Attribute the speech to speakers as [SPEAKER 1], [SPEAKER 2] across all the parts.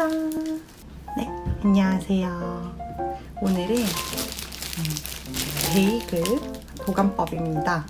[SPEAKER 1] 짜잔. 네, 안녕하세요. 오늘은 음, 베이글 보관법입니다.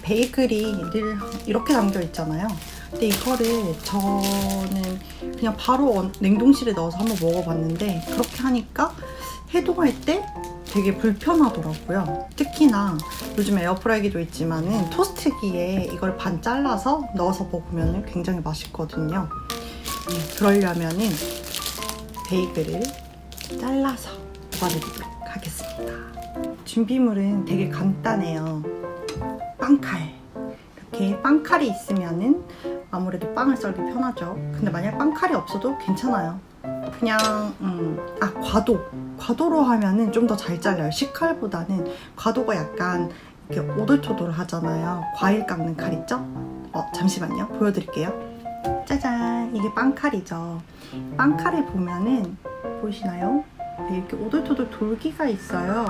[SPEAKER 1] 베이글이 늘 이렇게 담겨 있잖아요. 근데 이거를 저는 그냥 바로 원- 냉동실에 넣어서 한번 먹어봤는데 그렇게 하니까 해동할 때 되게 불편하더라고요. 특히나 요즘 에어프라이기도 있지만은 토스트기에 이걸 반 잘라서 넣어서 먹으면 굉장히 맛있거든요. 음, 그러려면은 베이글을 잘라서 먹어드리도록 하겠습니다. 준비물은 되게 간단해요. 빵칼. 이렇게 빵칼이 있으면은 아무래도 빵을 썰기 편하죠. 근데 만약 빵칼이 없어도 괜찮아요. 그냥 음, 아 과도 과도로 하면은 좀 더 잘 잘려요. 식칼보다는 과도가 약간 이렇게 오돌토돌 하잖아요. 과일 깎는 칼 있죠? 어 잠시만요. 보여드릴게요. 짜잔 이게 빵칼이죠. 빵칼에 보면은 보이시나요? 네, 이렇게 오돌토돌 돌기가 있어요.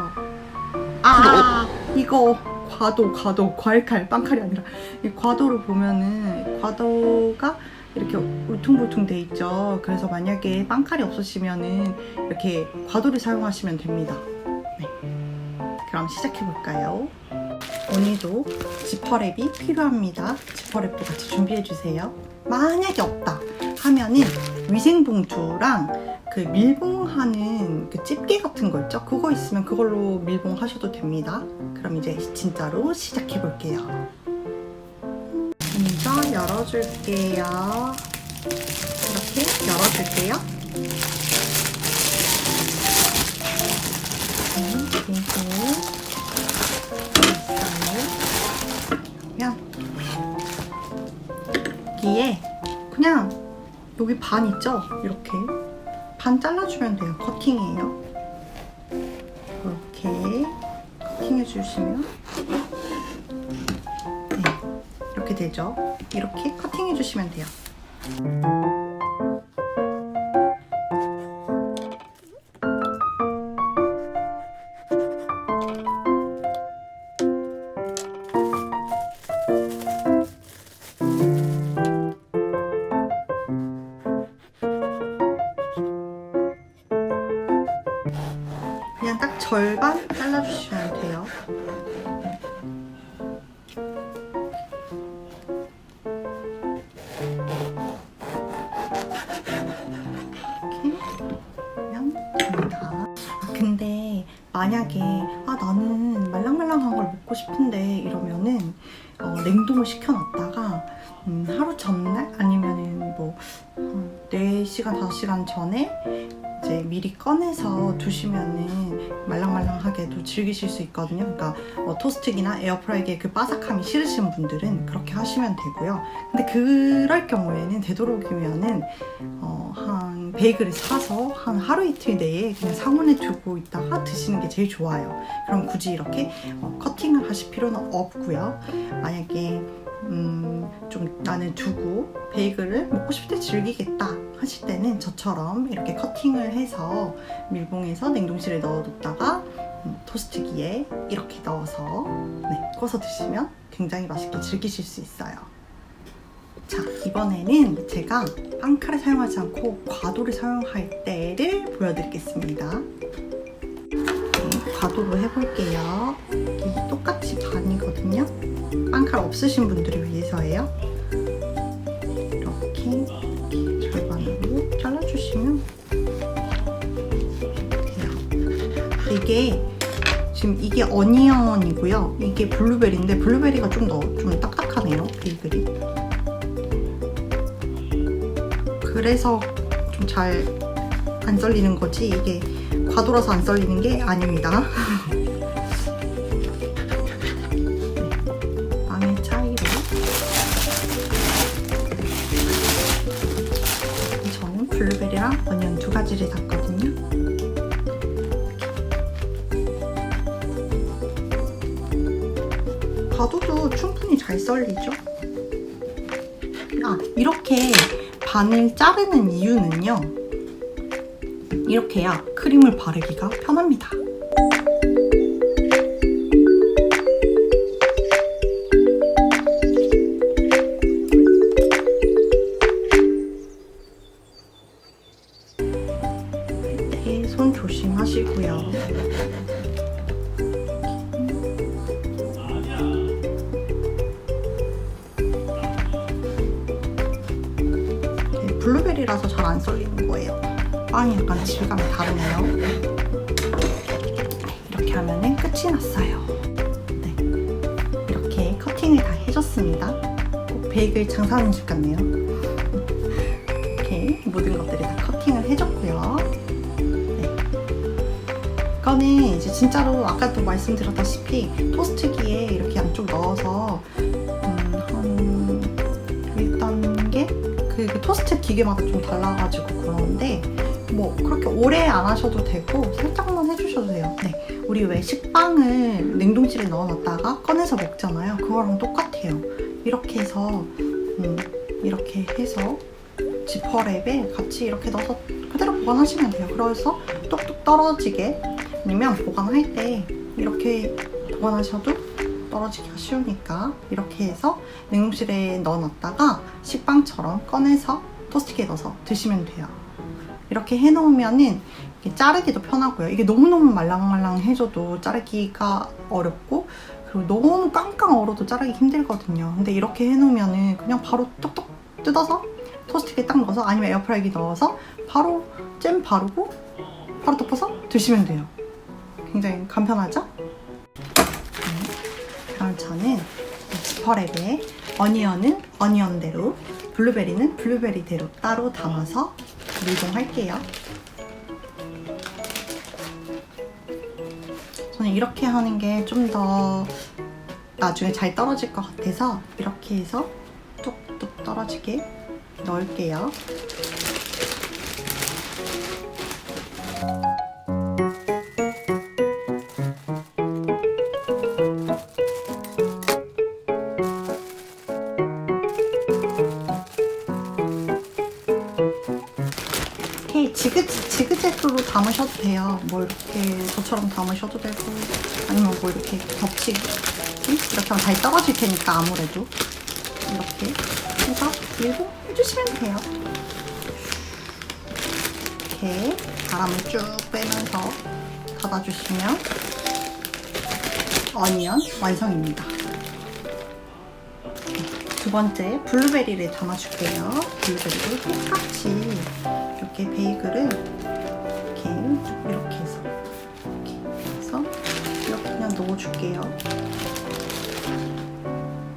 [SPEAKER 1] 아 이거 과도 과도 과일칼 빵칼이 아니라 이 과도를 보면은 과도가 이렇게 울퉁불퉁 돼 있죠. 그래서 만약에 빵칼이 없으시면은 이렇게 과도를 사용하시면 됩니다. 네. 그럼 시작해 볼까요? 오늘도 지퍼랩이 필요합니다. 지퍼랩도 같이 준비해 주세요. 만약에 없다 하면은 위생봉투랑 그 밀봉하는 그 집게 같은 거 있죠? 그거 있으면 그걸로 밀봉하셔도 됩니다. 그럼 이제 진짜로 시작해 볼게요. 먼저 열어줄게요. 이렇게 열어줄게요. 음, 그리고 여기에 그냥 여기 반 있죠? 이렇게 반 잘라주면 돼요. 커팅이에요. 이렇게 커팅해 주시면 네, 이렇게 되죠. 이렇게 커팅해 주시면 돼요. 절반 잘라주시면 돼요. 근데 만약에 아 나는 말랑말랑한 걸 먹고 싶은데 이러면은 어, 냉동을 시켜놨다가 음, 하루 전날 아니면은 뭐한 4시간 5시간 전에 이제 미리 꺼내서 두시면은 말랑말랑하게도 즐기실 수 있거든요. 그러니까 어, 토스트기나 에어프라이기의 그 바삭함이 싫으신 분들은 그렇게 하시면 되고요. 근데 그럴 경우에는 되도록이면은 어, 한 베이글을 사서 한 하루 이틀 내에 그냥 상온에 두고 있다가 드시는 게 제일 좋아요. 그럼 굳이 이렇게 어, 커팅을 하실 필요는 없고요. 만약에 음, 좀 나는 두고 베이글을 먹고 싶을 때 즐기겠다 하실 때는 저처럼 이렇게 커팅을 해서 밀봉해서 냉동실에 넣어뒀다가 음, 토스트기에 이렇게 넣어서 네, 구워서 드시면 굉장히 맛있게 즐기실 수 있어요. 자, 이번에는 제가 빵칼을 사용하지 않고 과도를 사용할 때를 보여드리겠습니다. 네, 과도로 해볼게요. 똑같이 반이거든요. 빵칼 없으신 분들을 위해서예요. 이렇게 절반으로 잘라주시면 돼요. 이게 지금 이게 어니언이고요. 이게 블루베리인데 블루베리가 좀 더 좀 딱딱하네요. 베이글이. 그래서 좀 잘 안 썰리는 거지 이게 과도라서 안 썰리는 게 아닙니다. 블루베리랑 어니언 두 가지를 샀거든요. 과도도 충분히 잘 썰리죠. 아 이렇게 반을 자르는 이유는요. 이렇게 해야 크림을 바르기가 편합니다. 손 조심하시고요. 네, 블루베리라서 잘 안 썰리는 거예요. 빵이 약간 질감이 다르네요. 이렇게 하면 끝이 났어요. 네, 이렇게 커팅을 다 해줬습니다. 베이글 장사하는 집 같네요. 이렇게 모든 것들이 다 커팅을 해줬고요. 네. 이거는 이제 진짜로 아까도 말씀드렸다시피 토스트기에 이렇게 양쪽 넣어서 음, 한 1단계? 그, 그 토스트 기계마다 좀 달라가지고 그러는데 뭐 그렇게 오래 안 하셔도 되고 살짝만 해주셔도 돼요. 네, 우리 왜 식빵을 냉동실에 넣어놨다가 꺼내서 먹잖아요. 그거랑 똑같아요. 이렇게 해서 음, 이렇게 해서 지퍼랩에 같이 이렇게 넣어서 그대로 보관하시면 돼요. 그래서 뚝뚝 떨어지게 아니면 보관할 때 이렇게 보관하셔도 떨어지기가 쉬우니까 이렇게 해서 냉동실에 넣어놨다가 식빵처럼 꺼내서 토스트기에 넣어서 드시면 돼요. 이렇게 해놓으면은 자르기도 편하고요. 이게 너무너무 말랑말랑해져도 자르기가 어렵고 그리고 너무 깡깡 얼어도 자르기 힘들거든요. 근데 이렇게 해놓으면은 그냥 바로 뚝뚝 뜯어서 토스트기에 딱 넣어서 아니면 에어프라이기 넣어서 바로 잼 바르고 바로 덮어서 드시면 돼요. 굉장히 간편하죠? 네. 그럼 저는 지퍼랩에 어니언은 어니언대로 블루베리는 블루베리대로 따로 담아서 밀봉할게요. 저는 이렇게 하는 게 좀 더 나중에 잘 떨어질 것 같아서 이렇게 해서 뚝뚝 떨어지게 넣을게요. 담으셔도 돼요. 뭐 이렇게 저처럼 담으셔도 되고 아니면 뭐 이렇게 겹치기 이렇게 하면 잘 떨어질 테니까 아무래도 이렇게 해서 밀고 해주시면 돼요. 이렇게 바람을 쭉 빼면서 닫아주시면 어니언 완성입니다. 두 번째 블루베리를 담아줄게요. 블루베리를 똑같이 이렇게 베이글을 넣어줄게요.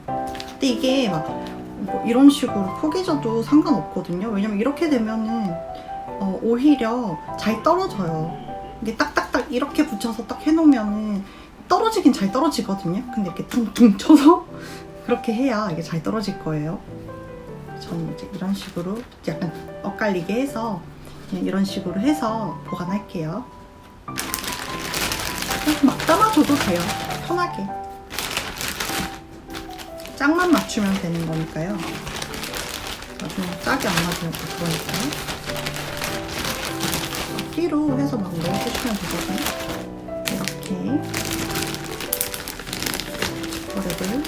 [SPEAKER 1] 근데 이게 막 뭐 이런 식으로 포개져도 상관없거든요. 왜냐면 이렇게 되면은 어, 오히려 잘 떨어져요. 이게 딱딱딱 이렇게 붙여서 딱 해놓으면은 떨어지긴 잘 떨어지거든요. 근데 이렇게 퉁퉁 쳐서 그렇게 해야 이게 잘 떨어질 거예요. 저는 이제 이런 식으로 약간 엇갈리게 해서 이런 식으로 해서 보관할게요. 그냥 막 담아줘도 돼요. 편하게. 짝만 맞추면 되는 거니까요. 나중에 짝이 안 맞으면 또 그러니까요. 끼로 해서 막 넣어주시면 되거든요. 이렇게. 이거를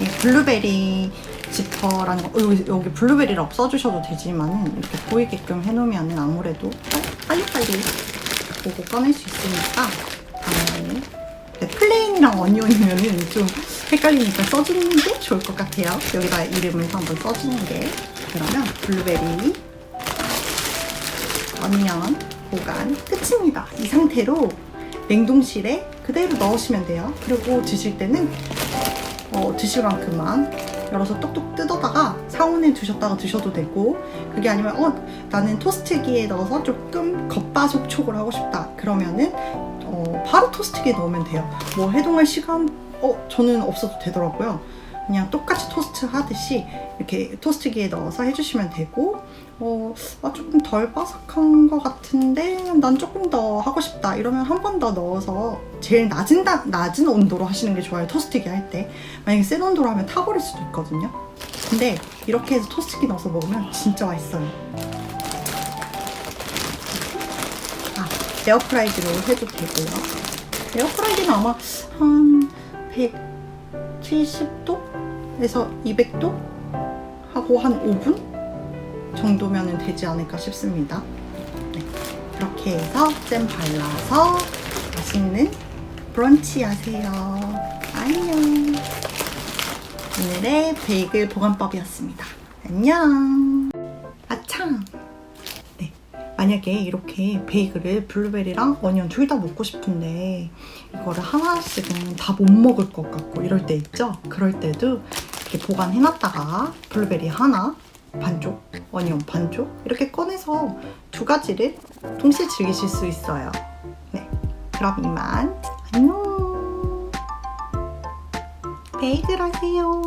[SPEAKER 1] 이 블루베리 지퍼라는 거 여기, 여기 블루베리를 없어주셔도 되지만은 이렇게 보이게끔 해놓으면 아무래도 빨리빨리 보고 꺼낼 수 있으니까 네, 플레인이랑 어니언이면은 좀 헷갈리니까 써주는 게 좋을 것 같아요. 여기다 이름을 한번 써주는 게. 그러면 블루베리 어니언 보관 끝입니다. 이 상태로 냉동실에 그대로 넣으시면 돼요. 그리고 드실 때는 어, 드실 만큼만 열어서 똑똑 뜯어다가 상온에 두셨다가 드셔도 되고 그게 아니면 어 나는 토스트기에 넣어서 조금 겉바속촉을 하고 싶다. 그러면은 어, 바로 토스트기에 넣으면 돼요. 뭐 해동할 시간 어 저는 없어도 되더라고요. 그냥 똑같이 토스트 하듯이 이렇게 토스트기에 넣어서 해주시면 되고 어, 아, 조금 덜 바삭한 것 같은데 난 조금 더 하고 싶다. 이러면 한 번 더 넣어서 제일 낮은, 다, 낮은 온도로 하시는 게 좋아요 토스트기 할 때. 만약에 센 온도로 하면 타버릴 수도 있거든요. 근데 이렇게 해서 토스트기 넣어서 먹으면 진짜 맛있어요. 아 에어프라이기로 해도 되고요 에어프라이기는 아마 한 170도에서 200도 하고 한 5분 정도면 되지 않을까 싶습니다. 네, 그렇게 해서 잼 발라서 맛있는 브런치 하세요. 안녕. 오늘의 베이글 보관법이었습니다. 안녕. 만약에 이렇게 베이글을 블루베리랑 어니언 둘 다 먹고 싶은데 이거를 하나씩은 다 못 먹을 것 같고 이럴 때 있죠? 그럴 때도 이렇게 보관해놨다가 블루베리 하나, 반쪽, 어니언 반쪽 이렇게 꺼내서 두 가지를 동시에 즐기실 수 있어요. 네, 그럼 이만 안녕. 베이글 하세요.